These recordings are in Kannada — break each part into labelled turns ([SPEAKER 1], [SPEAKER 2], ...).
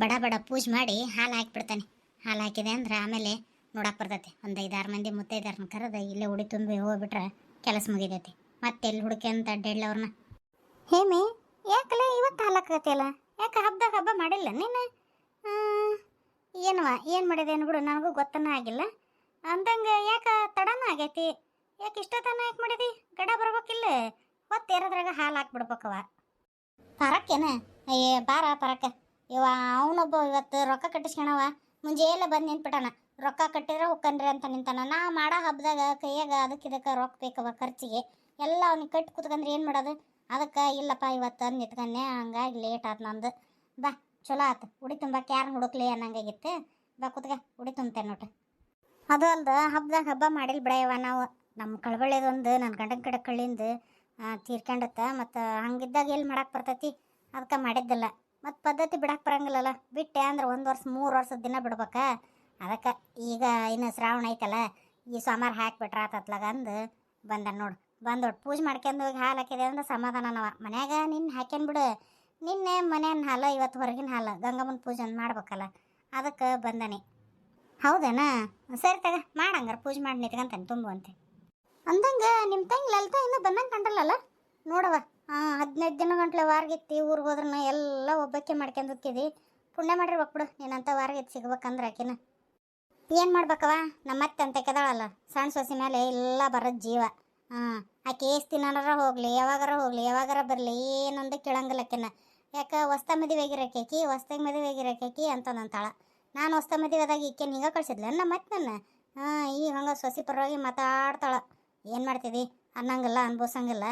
[SPEAKER 1] ಬಡ ಬಡ ಪೂಜೆ ಮಾಡಿ ಹಾಲು ಹಾಕಿಬಿಡ್ತಾನೆ. ಹಾಲು ಹಾಕಿದೆ ಅಂದ್ರೆ ಆಮೇಲೆ ನೋಡಕ್ಕೆ ಬರ್ತೈತೆ. ಒಂದು ಐದಾರು ಮಂದಿ ಮುತ್ತೈದಾರನ ಕರೆದು ಇಲ್ಲೇ ಉಡಿ ತುಂಬಿ ಹೋಗ್ಬಿಟ್ರೆ ಕೆಲಸ ಮುಗಿದೈತಿ ಮತ್ತೆ ಎಲ್ಲಿ ಹುಡುಕಿ ಅಂತ ಅಡ್ಡಾಡ್ಲ ಅವ್ರನ್ನ ಹೇಮಿ ಯಾಕಲ್ಲ ಇವತ್ತು ಹಾಲಾಕತ್ತಿಯಲ್ಲ ಯಾಕೆ ಹಬ್ಬದಾಗ ಹಬ್ಬ ಮಾಡಿಲ್ಲ ನೀನು? ಏನವ ಏನು ಮಾಡಿದೆ ಅನ್ಬಿಡು, ನನಗೂ ಗೊತ್ತನ ಆಗಿಲ್ಲ. ಅಂದಂಗೆ ಯಾಕೆ ತಡನ ಆಗೈತಿ? ಯಾಕೆ ಇಷ್ಟತನ ಯಾಕೆ ಮಾಡಿದಿ? ಗಡ ಬರ್ಬೇಕಿಲ್ಲ ಹೊತ್ತೇರದ್ರಾಗ ಹಾಲು ಹಾಕ್ಬಿಡ್ಬೇಕವ ಪರಕ್ಕೇನ? ಅಯ್ಯ ಬಾರ ಪರಕ್ಕ. ಇವ ಅವನೊಬ್ಬ ಇವತ್ತು ರೊಕ್ಕ ಕಟ್ಟಿಸ್ಕೊಳವ ಮುಂಜಾನೆ ಬಂದು ನಿಂತ್ಬಿಟ್ಟಾನ. ರೊಕ್ಕ ಕಟ್ಟಿದ್ರೆ ಹೊಕ್ಕನ್ರಿ ಅಂತ ನಿಂತಾನ. ನಾ ಮಾಡೋ ಹಬ್ಬದಾಗ ಕೈಯಾಗ ಅದಕ್ಕೆ ಇದಕ್ಕೆ ರೊಕ್ಕ ಬೇಕವ ಖರ್ಚಿಗೆ. ಎಲ್ಲ ಅವ್ನಿಗೆ ಕಟ್ಟಿ ಕುತ್ಕಂದ್ರೆ ಏನು ಮಾಡೋದು? ಅದಕ್ಕೆ ಇಲ್ಲಪ್ಪ, ಇವತ್ತು ಅಂದು ನಿಂತ್ಕೊಂಡೆ ಹಂಗಾಗಿ ಲೇಟ್ ಆತು ನಂದು. ಬಾ, ಚಲೋ ಆತು. ಉಡಿ ತುಂಬಕ್ಕೆ ಯಾರು ಹುಡುಕ್ಲಿ ಅನ್ನಂಗಾಗಿತ್ತು. ಬಾ ಕುತ್ಕ, ಉಡಿ ತುಂಬ್ತೇನೆ ನೋಡ್ರಿ ಅದು ಅಲ್ದ, ಹಬ್ಬದಾಗ ಹಬ್ಬ ಮಾಡಿಲ್ಲ ಬಿಡಯವ ನಾವು. ನಮ್ಮ ಕಳಬಳ್ಳಿದೊಂದು ನನ್ನ ಗಂಡನ ಕಡೆ ಕಳ್ಳಿಂದ ತೀರ್ಕೊಂಡತ್ತ ಮತ್ತು ಹಂಗಿದ್ದಾಗ ಎಲ್ಲಿ ಮಾಡಕ್ಕೆ ಬರ್ತೈತಿ? ಅದಕ್ಕೆ ಮಾಡಿದ್ದಿಲ್ಲ. ಮತ್ತು ಪದ್ಧತಿ ಬಿಡಕ್ಕೆ ಬರಂಗಿಲ್ಲಲ್ಲ. ಬಿಟ್ಟೆ ಅಂದ್ರೆ ಒಂದು ವರ್ಷ, ಮೂರು ವರ್ಷದ ದಿನ ಬಿಡ್ಬೇಕಾ. ಅದಕ್ಕೆ ಈಗ ಇನ್ನು ಶ್ರಾವಣ ಐತಲ್ಲ, ಈ ಸೋಮಾರ ಹಾಕಿಬಿಟ್ರೆ ಆತತ್ಲಾಗ ಅಂದು ಬಂದ ನೋಡು. ಬಂದು ಪೂಜೆ ಮಾಡ್ಕೊಂಡು ಹೋಗಿ ಹಾಲು ಹಾಕಿದೆ ಅಂದ್ರೆ ಸಮಾಧಾನನವ ಮನ್ಯಾಗ ನಿನ್ನ ಹಾಕ್ಯನ್ ಬಿಡು. ನಿನ್ನೆ ಮನೆಯನ್ನ ಹಾಲು, ಇವತ್ತು ಹೊರಗಿನ ಹಾಲು, ಗಂಗಮ್ಮನ ಪೂಜೆ ಒಂದು ಮಾಡ್ಬೇಕಲ್ಲ. ಅದಕ್ಕೆ ಬಂದಾನೆ. ಹೌದೇನಾ? ಸರಿ ತಗ, ಮಾಡಂಗಾರ ಪೂಜೆ ಮಾಡಿ ನಿತ್ಕಂತಾನೆ ತುಂಬು ಅಂತೆ ಅಂದಂಗೆ ನಿಮ್ಮ ತಂಗಿ ಲಲಿತಾ ಇನ್ನೂ ಬಂದಂಗೆ ಕಂಡಲ್ಲಲ್ಲ ನೋಡವ ಹದಿನೈದು ದಿನ ಗಂಟ್ಲೆ ವಾರಗಿತ್ತಿ ಊರಿಗೆ ಹೋದ್ರನ ಎಲ್ಲ ಒಬ್ಬಕ್ಕೆ ಮಾಡ್ಕೊಂಡು ಹೋಗ್ತಿದಿ ಪುಣ್ಯ ಮಾಡಿರ್ಬೇಕು ಬಿಡು, ನೀನಂತ ವಾರಗಿತ್ತು ಸಿಗ್ಬೇಕಂದ್ರೆ ಆಕಿನ. ಏನು ಮಾಡ್ಬೇಕವ ನಮ್ಮ ಅತ್ತೆ ಅಂತ ಕೆದಾಳಲ್ಲ ಸಣ್ಣ ಸೊಸೆ ಮೇಲೆ ಎಲ್ಲ ಬರೋದು ಜೀವ. ಹಾಂ ಆಕೆ ಎಷ್ಟು ದಿನಾರ ಹೋಗಲಿ, ಯಾವಾಗಾರ ಹೋಗಲಿ, ಯಾವಾಗಾರ ಬರಲಿ, ಏನೊಂದು ಕೇಳಂಗಿಲ್ಲ ಆಕಿನ. ಯಾಕೆ, ಹೊಸ್ತ ಮದುವೆ ಆಗಿರಕೇಕಿ ಹೊಸ್ತಾಗಿ ಮದುವೆ ಅಂತ ಅಂತಂದಂತಾಳ. ನಾನು ಹೊಸ್ತ ಮದುವೆದಾಗ ಈಕೆ ಹಿಂಗೆ ಕಳ್ಸಿದ್ಲ? ನಮ್ಮ ಮತ್ತೆ ನನ್ನ ಹಾಂ ಈಗ ಹಂಗೆ ಸೊಸಿ ಪರವಾಗಿ ಮಾತಾಡ್ತಾಳೆ. ಏನು ಮಾಡ್ತಿದ್ದಿ ಅನ್ನಂಗಿಲ್ಲ, ಅನ್ಭವಿಸಂಗಿಲ್ಲ.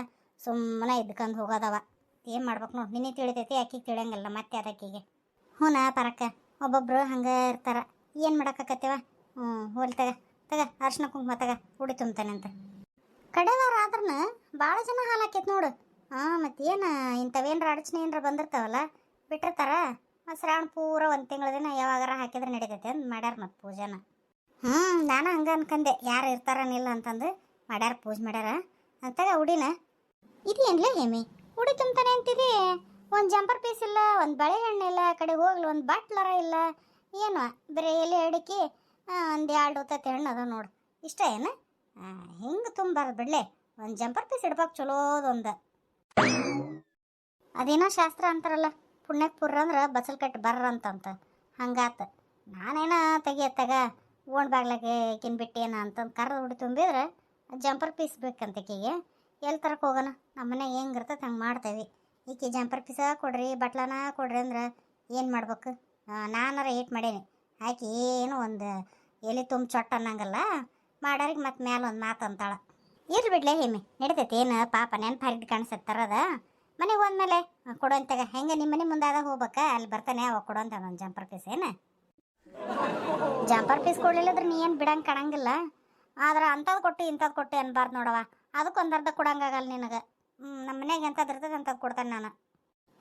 [SPEAKER 1] ಸುಮ್ಮನೆ ಇದ್ಕಂದು ಹೋಗೋದವ. ಏನು ಮಾಡ್ಬೇಕು ನೋಡಿ, ನಿನ್ನೆ ತಿಳಿತೈತಿ, ಆಕಿಗೆ ತಿಳಿಯಂಗಿಲ್ಲ, ಮತ್ತೆ ಅದಕ್ಕಿಗೆ ಹೂನ ಪರಕ್ಕ ಒಬ್ಬೊಬ್ಬರು ಹಂಗೆ ಇರ್ತಾರ. ಏನು ಮಾಡಕ್ಕಾಕತ್ತೀವ? ಹ್ಞೂ ಹೋಲ್ ತಗ ತಗ ಅರ್ಶಿನ ಕುಂಕುಮ ತಗ, ಉಡಿ ಅಂತ. ಕಡೆವಾರ ಆದ್ರನ ಭಾಳ ಜನ ಹಾಲು ನೋಡು. ಹಾಂ ಮತ್ತೇನು ಇಂಥವೇನ್ರ ಅಡಚಣೆ ಏನಾರ ಬಂದಿರ್ತಾವಲ್ಲ, ಬಿಟ್ಟಿರ್ತಾರ. ಮತ್ತು ಶ್ರಾವಣ ಪೂರ ಒಂದು ತಿಂಗಳ ದಿನ ಯಾವಾಗಾರ ಹಾಕಿದ್ರೆ ನಡೀತೈತೆ ಅಂತ ಮಾಡ್ಯಾರ ಮತ್ತು ಪೂಜೆನ. ಹ್ಞೂ ನಾನು ಹಂಗೆ ಅನ್ಕಂದೆ, ಯಾರು ಇರ್ತಾರನಿಲ್ಲ ಅಂತಂದು ಮಾಡ್ಯಾರ, ಪೂಜೆ ಮಾಡ್ಯಾರ. ಅಂತಾಗ ಉಡಿನ ಇದೇನ್ಲೇ ಹೇಮಿ? ಉಡಿ ತುಂಬತಾನೆ ಅಂತಿದೆ? ಒಂದು ಜಂಪರ್ ಪೀಸ್ ಇಲ್ಲ, ಒಂದು ಬಳೆಹಣ್ಣು ಇಲ್ಲ ಕಡೆ ಹೋಗ್ಲಿ, ಒಂದು ಬಾಟ್ಲರ ಇಲ್ಲ. ಏನು, ಬರೀ ಎಲೆ ಅಡಿಕೆ ಒಂದು ಎರಡು ಹೊತ್ತೈತೆ ಹಣ್ಣು ಅದ ನೋಡು. ಇಷ್ಟ ಏನು? ಹಿಂಗೆ ತುಂಬಾರ್ದು ಬಿಡ್ಲೆ. ಒಂದು ಜಂಪರ್ ಪೀಸ್ ಇಡ್ಬೇಕು ಚಲೋದೊಂದು ಅದೇನೋ ಶಾಸ್ತ್ರ ಅಂತಾರಲ್ಲ ಪುಣ್ಯಕ್ಕೆ ಪುರ್ರ ಅಂದ್ರೆ ಬಸಲ್ ಕಟ್ಟಿ ಬರ್ರ ಅಂತಂತ. ಹಂಗಾತ. ನಾನೇನ ತೆಗಿಯತ್ತಾಗ ಓಣ್ ಬಾಗ್ಲಾಗೆ ಕಿನ್ ಬಿಟ್ಟೇನ ಅಂತಂದು ಕರ್ದು ಉಡಿ ತುಂಬಿದ್ರೆ, ಜಂಪರ್ ಪೀಸ್ ಬೇಕಂತ ಕಿಗೆ ಎಲ್ಲಿ ತರಕ್ಕೆ ಹೋಗೋಣ ನಮ್ಮ ಮನೆಗೆ ಹೆಂಗೆ ಮಾಡ್ತೇವೆ. ಈಕೆ ಜಂಪರ್ ಪೀಸ ಕೊಡ್ರಿ, ಬಟ್ಲನ ಕೊಡ್ರಿ ಅಂದ್ರೆ ಏನು ಮಾಡ್ಬೇಕು? ನಾನಾರ ಏಟ್ ಮಾಡೇನಿ. ಆಕೆ ಏನು ಒಂದು ಎಲೆ ತುಂಬ ಚೊಟ್ಟ ಅನ್ನಂಗಲ್ಲ ಮಾಡೋರಿಗೆ ಮತ್ತೆ ಮ್ಯಾಲ ಒಂದು ಮಾತು ಅಂತಾಳೆ. ಇರ್ಲಿ ಬಿಡ್ಲೆ ಹೇಮಿ, ನಡಿತೈತಿ ಏನು ಪಾಪ ನೆನಪು ಹರಿದು ಕಾಣಿಸತ್ತೆ ತರದ. ಮನೆಗೆ ಹೋದ್ಮೇಲೆ ಕೊಡೋಂತಾಗ ಹೆಂಗೆ ನಿಮ್ಮ ಮನೆ ಮುಂದಾದ ಹೋಗ್ಬೇಕಾ? ಅಲ್ಲಿ ಬರ್ತಾನೆ ಅವಾಗ ಕೊಡೋಂತ ಒಂದು ಜಂಪರ್ ಪೀಸ್ ಏನು? ಜಂಪರ್ ಪೀಸ್ ಕೊಡ್ಲಿಲ್ಲದ್ರೆ ನೀ ಏನು ಬಿಡಂಗೆ ಕಾಣಂಗಿಲ್ಲ. ಆದ್ರೆ ಅಂಥದ್ದು ಕೊಟ್ಟು ಇಂಥದ್ದು ಕೊಟ್ಟು ಅನ್ಬಾರ್ದು ನೋಡವ ಅದಕ್ಕೆ ಒಂದರ್ಧ ಅರ್ಧ ಕೊಡಂಗಾಗಲ್ಲ ನಿನಗೆ. ನಮ್ಮ ಮನೆಗೆ ಎಂಥದ್ದು ಇರ್ತದೆ ಅಂತ ಕೊಡ್ತಾನೆ ನಾನು.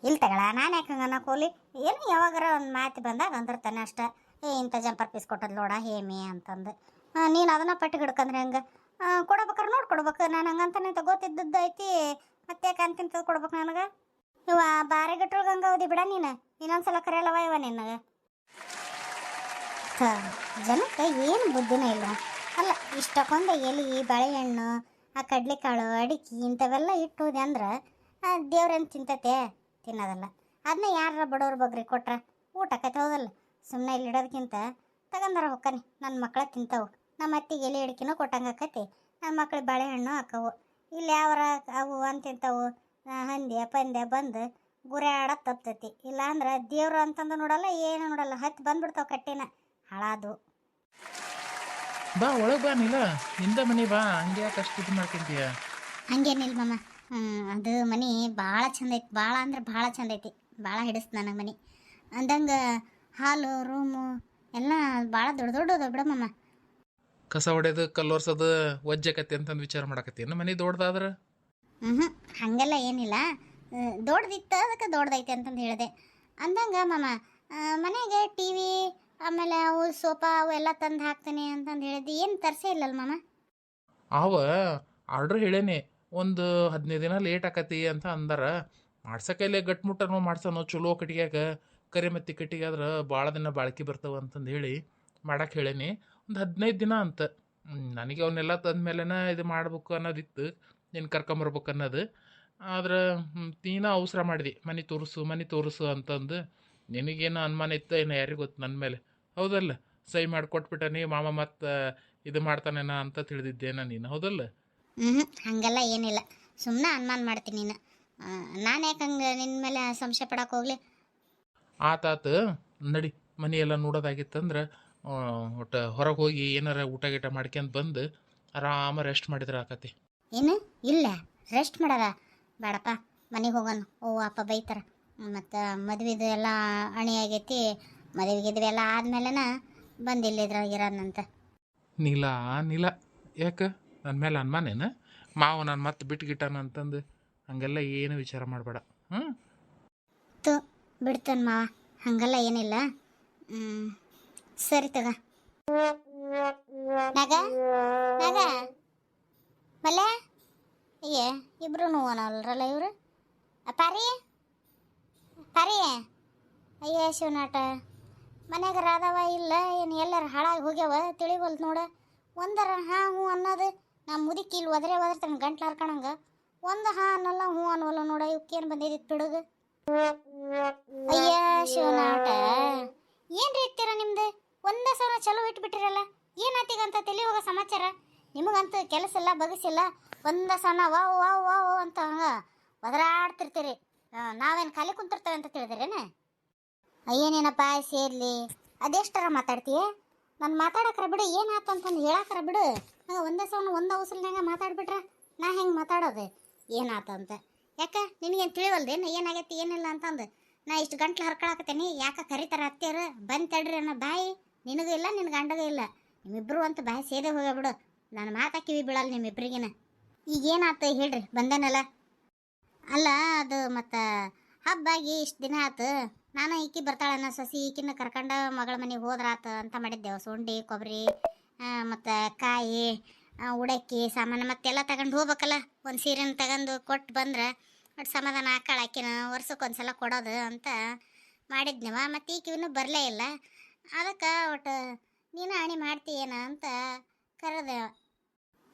[SPEAKER 1] ಇಲ್ಲಿ ತಗಳ, ನಾನು ಯಾಕೆ ಹಂಗನ್ನ ಕೋಲಿ ಏನು ಯಾವಾಗಾರ ಒಂದು ಮಾತು ಬಂದಾಗ ಅಂದಿರ್ತಾನೆ ಅಷ್ಟೇ. ಏ, ಇಂಥ ಜಂಪರ್ ಪೀಸ್ ಕೊಟ್ಟದ್ ನೋಡ ಹೇಮಿ ಅಂತಂದು. ನೀನು ಅದನ್ನ ಪಟ್ಟಿ ಹಿಡ್ಕಂದ್ರೆ ಹೆಂಗೆ? ಕೊಡ್ಬೇಕಾರೆ ನೋಡಿ ಕೊಡ್ಬೇಕು, ನಾನು ಹಂಗಂತಾನೆ ಅಂತ ಗೊತ್ತಿದ್ದದ್ದು ಐತಿ. ಮತ್ತೆ ಯಾಕೆ ಅಂತಿಂತದ್ದು ಕೊಡ್ಬೇಕು ನನಗೆ? ಇವ ಬಾರೆ ಗಟ್ರೊಳಗೆ ಹಂಗೆ ಓದಿ ಬಿಡ ನೀನು. ಇನ್ನೊಂದ್ಸಲ ಕರೆಯಲ್ಲವ ಇವ ನಿನಗೆ. ಹಾಂ ಜನಕ್ಕೆ ಏನು ಬುದ್ಧಿನೇ ಇಲ್ಲ. ಅಲ್ಲ, ಇಷ್ಟಕ್ಕೊಂದು ಎಲಿ, ಬಾಳೆಹಣ್ಣು ಆ ಕಡ್ಲೆಕಾಳು, ಅಡಿಕೆ ಇಂಥವೆಲ್ಲ ಇಟ್ಟೋದೆ ಅಂದ್ರೆ ದೇವ್ರೇನು ತಿಂತತೆ? ತಿನ್ನೋದಲ್ಲ. ಅದನ್ನ ಯಾರ ಬಡವ್ರ ಬಗ್ರಿ ಕೊಟ್ರೆ ಊಟ ಕತೆ ಹೋದಲ್ಲ? ಸುಮ್ಮನೆ ಇಲ್ಲಿ ಇಡೋದಕ್ಕಿಂತ ತಗಂದ್ರ ಹೊಕ್ಕನಿ ನನ್ನ ಮಕ್ಕಳ ತಿಂತಾವು. ನಮ್ಮ ಅತ್ತಿಗೆ ಎಲೆ ಅಡಿಕೆನೂ ಕೊಟ್ಟಂಗೆ ಆಕತಿ. ನನ್ನ ಮಕ್ಳಿಗೆ ಬಾಳೆಹಣ್ಣು ಹಾಕವು. ಇಲ್ಲಿ ಯಾವ ಅವು ಅಂತಿಂತವು ಹಂದಿ, ಪಂದ್ಯ ಬಂದು ಗುರ್ಯಾಡ ತಪ್ತತಿ. ಇಲ್ಲಾಂದ್ರೆ ದೇವ್ರು ಅಂತಂದು ನೋಡಲ್ಲ, ಏನು ನೋಡಲ್ಲ. ಹತ್ತು ಬಂದ್ಬಿಡ್ತಾವೆ ಕಟ್ಟಿನ. ಹಾಳಾದು
[SPEAKER 2] ಬಾ ಒಳಗೆ ಬಾ ನೀಲ. ನಿಂದ ಮನೆ ಬಾ. ಹಂಗೆ ಯಾಕೆ ಅಷ್ಟು ಇದು ಮಾಡ್ಕೊಂತೀಯ
[SPEAKER 1] ಹಂಗೇನಿಲ್ಲ ಮಮ್ಮ ಅದು ಮನೆ ಭಾಳ ಚಂದ ಐತಿ. ಭಾಳ ಅಂದ್ರೆ ಭಾಳ ಚಂದ ಐತಿ. ಭಾಳ ಹಿಡಿಸ್ತು ನನಗೆ ಮನೆ. ಅಂದಂಗೆ ಹಾಲು ರೂಮು ಎಲ್ಲ ಭಾಳ ದೊಡ್ಡ ದೊಡ್ಡದು ಬಿಡ ಮಾಮ.
[SPEAKER 2] ಕಸ ಹೊಡೆದು ಕಲ್ಲೋರ್ಸೋದು ಒಜ್ಜಕತ್ತೆ ಅಂತಂದು ವಿಚಾರ ಮಾಡಕತ್ತಿ. ನಮ್ಮ ಮನೆ ದೊಡ್ಡದಾದ್ರೆ
[SPEAKER 1] ಹ್ಞೂ ಹಾಗೆಲ್ಲ ಏನಿಲ್ಲ. ದೊಡ್ಡದಿತ್ತು ಅದಕ್ಕೆ ದೊಡ್ಡದೈತೆ ಅಂತಂದು ಹೇಳಿದೆ. ಅಂದಂಗೆ ಮಾಮ ಮನೆಗೆ ಟಿ ವಿ ಆಮೇಲೆ ಅವು ಸೋಫಾ ಅವೆಲ್ಲ ತಂದು ಹಾಕ್ತೀನಿ ಅಂತಂದು ಹೇಳಿದ್ದೆ. ಏನು ತರಿಸೇ ಇಲ್ಲಲ್ಲ ಮಾಮ?
[SPEAKER 2] ಅವ ಆರ್ಡ್ರ್ ಹೇಳೇನಿ, ಒಂದು ಹದಿನೈದು ದಿನ ಲೇಟ್ ಆಕತಿ ಅಂತ ಅಂದಾರ. ಮಾಡ್ಸಕೈಲೆ ಗಟ್ಮುಟ್ಟನೋ ಮಾಡ್ಸನೋ, ಚಲೋ ಕಟ್ಗ್ಯಾಗ ಕರಿ ಮತ್ತು ಕಟ್ಟಿಗೆ ಆದ್ರೆ ಭಾಳ ದಿನ ಬಾಳಿಕೆ ಬರ್ತವೆ ಅಂತಂದು ಹೇಳಿ ಮಾಡಕ್ಕೆ ಹೇಳೇನಿ. ಒಂದು ಹದಿನೈದು ದಿನ ಅಂತ. ನನಗೆ ಅವನ್ನೆಲ್ಲ ತಂದಮೇಲೆ ಇದು ಮಾಡ್ಬೇಕು ಅನ್ನೋದಿತ್ತು, ನೀನು ಕರ್ಕೊಂಬರ್ಬೇಕು ಅನ್ನೋದು. ಆದ್ರೆ ತೀನ ಅವಸರ ಮಾಡಿದಿ, ಮನೆ ತೋರಿಸು ಮನೆ ತೋರಿಸು ಅಂತಂದು. ನಿನಗೇನು ಅನುಮಾನ ಇತ್ತು ಏನು ಯಾರಿಗೂ ಗೊತ್ತು ನನ್ನ ಮೇಲೆ? ಹೌದಲ್ಲ? ಸಹಿ ನೀ ಮಾಮ ಮತ್ತೆ ಇದು ಮಾಡ್ತಾನೇನ ಅಂತ ತಿಳಿದಿದ್ದೇನ ನೀನು ಹೌದಲ್ಲ?
[SPEAKER 1] ಹ್ಞೂ ಹಾಗೆಲ್ಲ ಏನಿಲ್ಲ. ಸುಮ್ಮನೆ ಅನುಮಾನ ಮಾಡ್ತೀನಿ ನೀನು. ನಾನು ಯಾಕೆ ಹಂಗೆ ನಿನ್ನ ಮೇಲೆ ಸಂಶಯ ಪಡಕ್ಕೆ ಹೋಗ್ಲಿ?
[SPEAKER 2] ಆತಾತ ನಡಿ ಮನೆ ಎಲ್ಲ ನೋಡೋದಾಗಿತ್ತಂದ್ರೆ ಒಟ್ಟು ಹೊರಗೆ ಹೋಗಿ ಏನಾರ ಊಟ ಗೀಟ ಮಾಡ್ಕೊಂಡು ಬಂದು ಆರಾಮ ರೆಸ್ಟ್ ಮಾಡಿದ್ರೆ ಆಕತಿ.
[SPEAKER 1] ಏನು? ಇಲ್ಲ. ರೆಸ್ಟ್ ಮಾಡದ? ಬೇಡಪ್ಪ. ಮನೆಗೆ ಹೋಗೋಣ ಓ ಅಪ್ಪ ಬೈತಾರ. ಮತ್ತು ಮದುವೆದು ಎಲ್ಲ ಅಣಿ ಆಗೈತಿ. ಮದುವೆ ಗಿದ್ವಿ ಎಲ್ಲ ಆದ್ಮೇಲೆನ ಬಂದು ಇಲ್ಲಿದ್ರಾಗ ಇರೋದಂತ
[SPEAKER 2] ನೀಲ ನೀಲ ಯಾಕೆ? ನನ್ನ ಮೇಲೆ ಅನ್ಮಾನೇನ? ಮಾವ ನಾನು ಮತ್ತೆ ಬಿಟ್ಟು ಗಿಟ್ಟಾನ ಅಂತಂದು ಹಂಗೆಲ್ಲ ಏನು ವಿಚಾರ ಮಾಡಬೇಡ. ಹ್ಞೂ
[SPEAKER 1] ತು ಬಿಡ್ತಾನ ಮಾವ ಹಂಗೆಲ್ಲ ಏನಿಲ್ಲ. ಹ್ಮ್, ಸರಿ ತಗ. ನಗ ನಗ. ಮಲ್ಲೆ? ಅಯ್ಯೇ ಇಬ್ರು ನೋವನಲ್ರಲ್ಲ ಇವರು? ಪಾರಿ? ಪಾರಿ? ಅಯ್ಯ ಶಿವನಾಟ. ಮನ್ಯಾಗ ರಾಧವ ಇಲ್ಲ ಏನು ಎಲ್ಲರ ಹಾಳಾಗಿ ಹೋಗ್ಯಾವ ತಿಳಿವಲ್ದು ನೋಡ. ಒಂದರ ಹಾಂ ಹ್ಞೂ ಅನ್ನೋದು ನಾ ಮುದುಕಿ ಇಲ್ಲಿ ಒದರೇ ಒದರ್ತಾನೆ ಗಂಟ್ಲು ಹರ್ಕಣಂಗ. ಒಂದು ಹಾಂ ಅನ್ನಲ್ಲ ಹ್ಞೂ ಅನ್ನವಲ್ಲ ನೋಡ ಇವಕ್ಕೇನು ಬಂದಿದ್ದಿತ್ತು ಬಿಡುಗ? ಅಯ್ಯ ಶಿವನಾಟ. ಏನ್ ರೀತಿರ ನಿಮ್ದು? ಒಂದ ಸಾವಿರ ಚಲೋ ಇಟ್ಬಿಟ್ಟಿರಲ್ಲ. ಏನಾತೀಗಂತ ತಲೆ ಹೋಗೋ ಸಮಾಚಾರ? ನಿಮಗಂತೂ ಕೆಲಸ ಇಲ್ಲ ಬಗಸಿಲ್ಲ ಒಂದ ಸನ ವಾವ್ ವಾವ್ ವಾವ್ ಅಂತ ಹಂಗ ಒದರಾಡ್ತಿರ್ತೀರಿ. ಆ, ನಾವೇನ್ ಖಾಲಿ ಕುಂತಿರ್ತೇವೆ ಅಂತ ತಿಳಿದಿರೇನ? ಅಯ್ಯನೇನಪ್ಪ ಸೇರ್ಲಿ? ಅದೆಷ್ಟರ ಮಾತಾಡ್ತೀಯ? ನಾನು ಮಾತಾಡಕ್ರ ಬಿಡು ಏನಾಯ್ತು ಅಂತಂದು ಹೇಳಕ್ರ ಬಿಡು. ನಂಗೆ ಒಂದೇ ಸವನ ಒಂದು ಉಸಲ್ನಾಗ ಮಾತಾಡ್ಬಿಟ್ರ ನಾ ಹೆಂಗೆ ಮಾತಾಡೋದು? ಏನಾಯ್ತು ಅಂತ. ಯಾಕೆ? ನಿನಗೇನು ತಿಳಿವಲ್ದೇನು? ಏನಾಗೈತಿ, ಏನಿಲ್ಲ ಅಂತಂದು. ನಾ ಇಷ್ಟು ಗಂಟ್ಲು ಹರ್ಕೊಳಕತ್ತೀನಿ, ಯಾಕೆ ಕರಿತಾರ ಅತ್ತೆಯರು? ಬಂದು ತಡ್ರಿ ಅನ್ನೋ ಬಾಯಿ ನಿನಗೂ ಇಲ್ಲ ನಿನ್ನ ಗಂಡಗೂ ಇಲ್ಲ. ನಿಮ್ಮಿಬ್ಬರು ಅಂತ ಬಾಯಿ ಸೇದೆ ಹೋಗ್ಬಿಡು ನಾನು ಮಾತಾ ಕಿವಿ ಬೀಳಲ್ಲ ನಿಮ್ಮಿಬ್ರಿಗಿನ. ಈಗ ಏನಾತು ಹೇಳ್ರಿ, ಬಂದೇನಲ್ಲ? ಅಲ್ಲ, ಅದು ಮತ್ತು ಹಬ್ಬಾಗಿ ಇಷ್ಟು ದಿನ ಆತು. ನಾನು ಈಕಿ ಬರ್ತಾಳನ್ನ ಸಸಿ ಈಕಿನ ಕರ್ಕೊಂಡು ಮಗಳ ಮನೆಗೆ ಹೋದ್ರಾತು ಅಂತ ಮಾಡಿದ್ದೆವು. ಸೊಂಡಿ ಕೊಬ್ಬರಿ ಮತ್ತು ಕಾಯಿ ಉಡಕ್ಕಿ, ಸಾಮಾನು ಮತ್ತೆಲ್ಲ ತಗೊಂಡು ಹೋಗ್ಬೇಕಲ್ಲ. ಒಂದು ಸೀರೆನ ತಗೊಂಡು ಕೊಟ್ಟು ಬಂದ್ರೆ ಒಟ್ಟು ಸಮಾಧಾನ ಆಕಳ ಆಕಿನ ವರ್ಷಕ್ಕೊಂದ್ಸಲ ಕೊಡೋದು ಅಂತ ಮಾಡಿದ್ನವ. ಮತ್ತು ಈಕಿನೂ ಬರಲೇ ಇಲ್ಲ. ಅದಕ್ಕೆ ಒಟ್ಟು ನೀನು ಅಣಿ ಮಾಡ್ತೀಯೇನ ಅಂತ ಕರೆದೆ.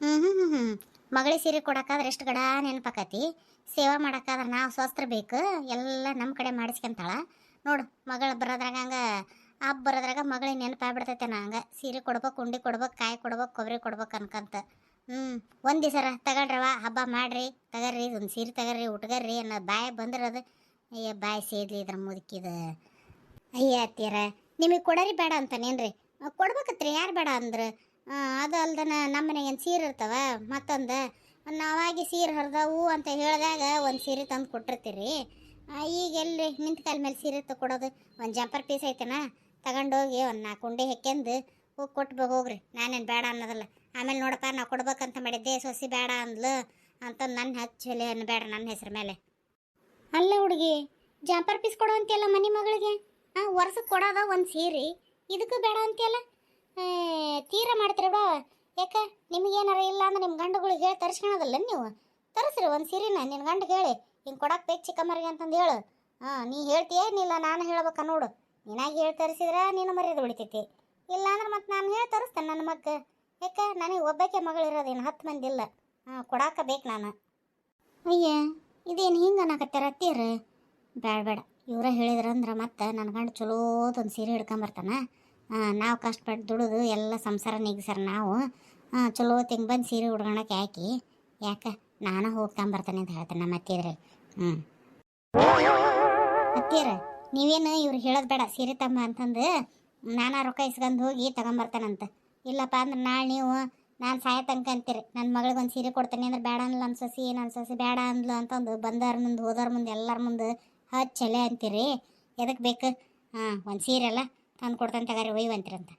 [SPEAKER 1] ಹ್ಞೂ ಹ್ಞೂ ಹ್ಞೂ ಹ್ಞೂ ಮಗಳಿಗೆ ಸೀರೆ ಕೊಡೋಕ್ಕಾದ್ರೆ ಎಷ್ಟು ಗಡ ನೆನಪಾಕತಿ? ಸೇವಾ ಮಾಡೋಕ್ಕಾದ್ರೆ ನಾವು ಸ್ವಸ್ತ್ರ ಬೇಕು, ಎಲ್ಲ ನಮ್ಮ ಕಡೆ ಮಾಡಿಸ್ಕೊಂತಾಳೆ. ನೋಡು, ಮಗಳು ಬರೋದ್ರಾಗ ಹಂಗೆ ಹಬ್ಬ ಬರೋದ್ರಾಗ ಮಗಳಿಗೆ ನೆನಪಾಗ್ಬಿಡ್ತೈತೆ ಹಂಗೆ. ಸೀರೆ ಕೊಡ್ಬೇಕು, ಉಂಡಿ ಕೊಡ್ಬೇಕು, ಕಾಯಿ ಕೊಡ್ಬೇಕು, ಕೊಬ್ಬರಿ ಕೊಡ್ಬೇಕು ಅನ್ಕಂತ. ಹ್ಞೂ ಒಂದು ದಿವಸ ತಗೊಳ್ರವ ಹಬ್ಬ ಮಾಡಿರಿ, ತಗರ್ರಿ, ಒಂದು ಸೀರೆ ತಗರ್ರಿ, ಉಟ್ಗರ್ರಿ ಅನ್ನೋ ಬಾಯಿ ಬಂದಿರೋದು ಅಯ್ಯ, ಬಾಯಿ ಸೇದ್ಲಿ ಇದ್ರ ಮುದುಕಿದ. ಅಯ್ಯ ಅತ್ತೀರ ನಿಮಗೆ ಕೊಡರಿ ಬೇಡ ಅಂತಾನೇನ್ರಿ? ಕೊಡ್ಬೇಕತ್ರಿ, ಯಾರು ಬೇಡ ಅಂದ್ರೆ? ಅದು ಅಲ್ದನ ನಮ್ಮ ಮನೆಗೆ ಒಂದು ಸೀರೆ ಇರ್ತಾವ, ಮತ್ತೊಂದು ನಾವಾಗಿ ಸೀರೆ ಹರಿದವು ಅಂತ ಹೇಳಿದಾಗ ಒಂದು ಸೀರೆ ತಂದು ಕೊಟ್ಟಿರ್ತೀರಿ. ಈಗ ಎಲ್ಲಿ ನಿಂತ ಕಾಲ ಮೇಲೆ ಸೀರೆ ತಗೊಡೋದು ಒಂದು ಜಂಪರ್ ಪೀಸ್ ಐತೆನ? ತಗೊಂಡೋಗಿ ಒಂದು ನಾಲ್ಕು ಉಂಡೆ ಹೆಕ್ಕೆಂದು ಹೋಗಿ ಕೊಟ್ಟು ಹೋಗ್ರಿ. ನಾನೇನು ಬೇಡ ಅನ್ನೋದಲ್ಲ. ಆಮೇಲೆ ನೋಡಪ್ಪ ನಾ ಕೊಡ್ಬೇಕಂತ ಮಾಡಿದ್ದೆ, ಸೊಸಿ ಬೇಡ ಅಂದ್ಲು ಅಂತ ನನ್ನ ಹಚ್ಚಲೆ ಬೇಡ ನನ್ನ ಹೆಸರು ಮೇಲೆ. ಅಲ್ಲ ಹುಡುಗಿ ಜಾಂಪರ್ ಪೀಸ್ ಕೊಡೋ ಅಂತೀಯಲ್ಲ ಮನೆ ಮಗಳಿಗೆ? ಹಾಂ ವರ್ಷಕ್ಕೆ ಕೊಡೋದ ಒಂದು ಸೀರೆ. ಇದಕ್ಕೂ ಬೇಡ ಅಂತಿಯಲ್ಲ? ತೀರ ಮಾಡ್ತೀರಿ ಯಾಕೆ? ನಿಮಗೇನಾರ ಇಲ್ಲ ಅಂದ್ರೆ ನಿಮ್ಮ ಗಂಡುಗಳಿಗೆ ಹೇಳಿ ತರಿಸ್ಕೊಳೋದಲ್ಲ ನೀವು? ತರಿಸ್ರಿ ಒಂದು ಸೀರೆನ ನಿನ್ನ ಗಂಡಿಗೆ ಹೇಳಿ. ಹಿಂಗೆ ಕೊಡಕ್ಕೆ ಬೇಕು ಚಿಕ್ಕಮ್ಮರಿಗೆ ಅಂತಂದು ಹೇಳು. ಹಾಂ, ನೀ ಹೇಳ್ತೀಯ ಏನಿಲ್ಲ, ನಾನು ಹೇಳ್ಬೇಕ ನೋಡು. ನೀನಾಗಿ ಹೇಳಿ ತರಿಸಿದ್ರೆ ನೀನು ಮರ್ಯಾದೆ ಉಳಿತೈತಿ. ಇಲ್ಲ ಅಂದ್ರೆ ಮತ್ತೆ ನಾನು ಹೇಳಿ ತರಿಸ್ತೇನೆ ನನ್ನ ಮಕ್ಕ ಯಾಕೆ? ನನಗೆ ಒಬ್ಬಾಕೆ ಮಗಳಿರೋದೇನು ಹತ್ತು ಮಂದಿ ಇಲ್ಲ. ಹಾಂ, ಕೊಡಾಕ ಬೇಕು ನಾನು. ಅಯ್ಯ, ಇದೇನು ಹಿಂಗೆ ಅನ್ನಕತ್ತೀರ ಅತ್ತೀರ ಬೇಡ ಬೇಡ ಇವರೇ ಹೇಳಿದ್ರಂದ್ರೆ ಮತ್ತೆ ನನ್ನ ಗಂಡ ಚಲೋದೊಂದು ಸೀರೆ ಹಿಡ್ಕೊಂಬರ್ತಾನ ನಾವು ಕಷ್ಟಪಟ್ಟು ದುಡಿದು ಎಲ್ಲ ಸಂಸಾರ ನಿಗ್ಸರ ನಾವು. ಚಲೋ ತಿಂಗ್ ಬಂದು ಸೀರೆ ಉಡ್ಕೊಳಕ್ಕೆ ಹಾಕಿ. ಯಾಕೆ? ನಾನು ಹೋಗ್ಕೊಂಬರ್ತಾನೆ ಅಂತ ಹೇಳ್ತಾನೆ ನಮ್ಮ ಅತ್ತಿದ್ರೆ ಹ್ಞೂ ಅತ್ತಿಯರ, ನೀವೇನು ಇವ್ರು ಹೇಳೋದು ಬೇಡ, ಸೀರೆ ತಮ್ಮ ಅಂತಂದು ನಾನು ರೊಕ್ಕ ಇಸ್ಕೊಂಡು ಹೋಗಿ ತಗೊಂಬರ್ತಾನಂತ ಇಲ್ಲಪ್ಪ ಅಂದ್ರೆ ನಾಳೆ ನೀವು ನಾನು ಸಾಯ ತನಕ ಅಂತೀರಿ. ನನ್ನ ಮಗಳಿಗೆ ಒಂದು ಸೀರೆ ಕೊಡ್ತೇನೆ ಅಂದ್ರೆ ಬೇಡ ಅನ್ಲ ನನ್ನ ಸೊಸಿ ನನ್ನ ಬೇಡ ಅಂದ್ಲು ಅಂತಂದು ಬಂದವ್ರ ಮುಂದೆ ಹೋದವ್ರ ಮುಂದೆ ಎಲ್ಲರ ಮುಂದೆ ಹಚ್ಚಲೆ ಅಂತೀರಿ. ಎದಕ್ಕೆ ಬೇಕು? ಹಾಂ ಒಂದು ಸೀರೆ ಅಲ್ಲ. ತಂದು ಕೊಡ್ತಾನೆ ತಗಾರಿ ಒಯ್ವಂತೀರಂತ